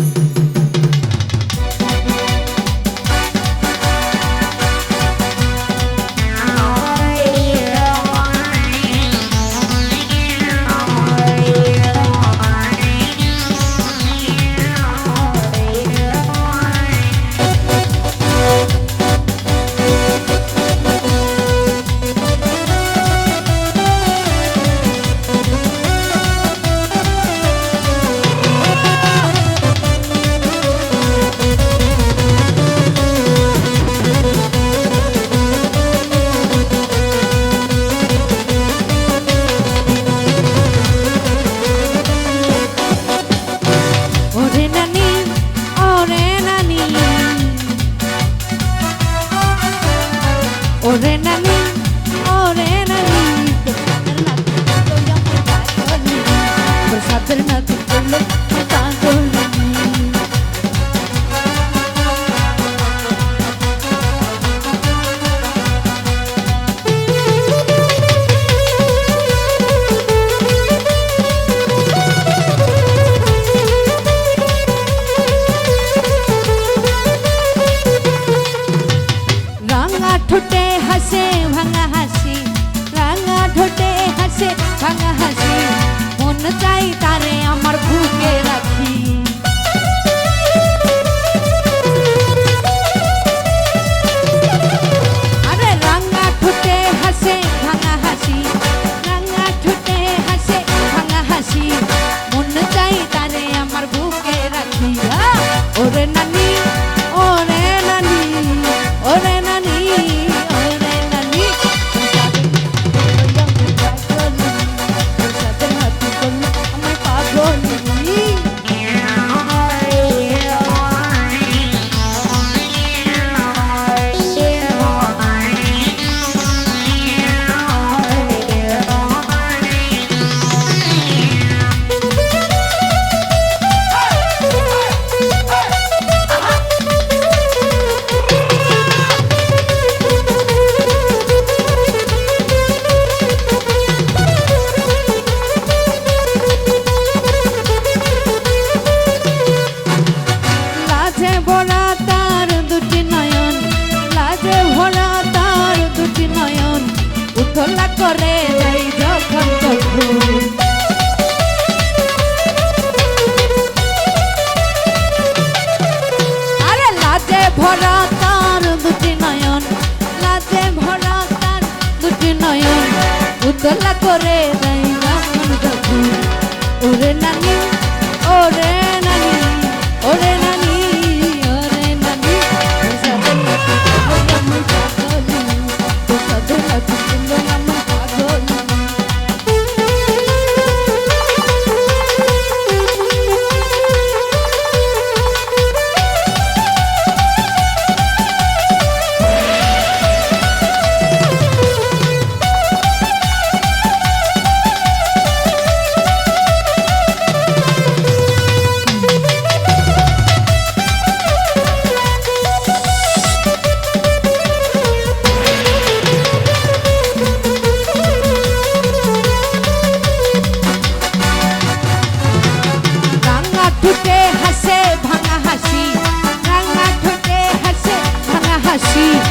ওরে ওরে নানি উতলা করে যাই see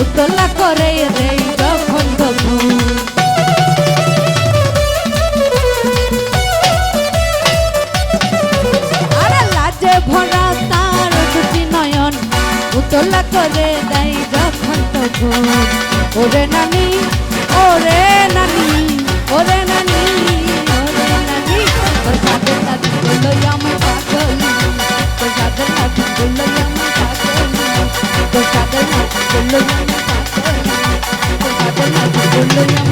উতলা করে রে যখন তবু। আর লাজে ভরা তার দুটি নয়ন উতলা করে দেয় যখন তবু। ওরে নানি ওরে নানি, ওরে তোর সাথে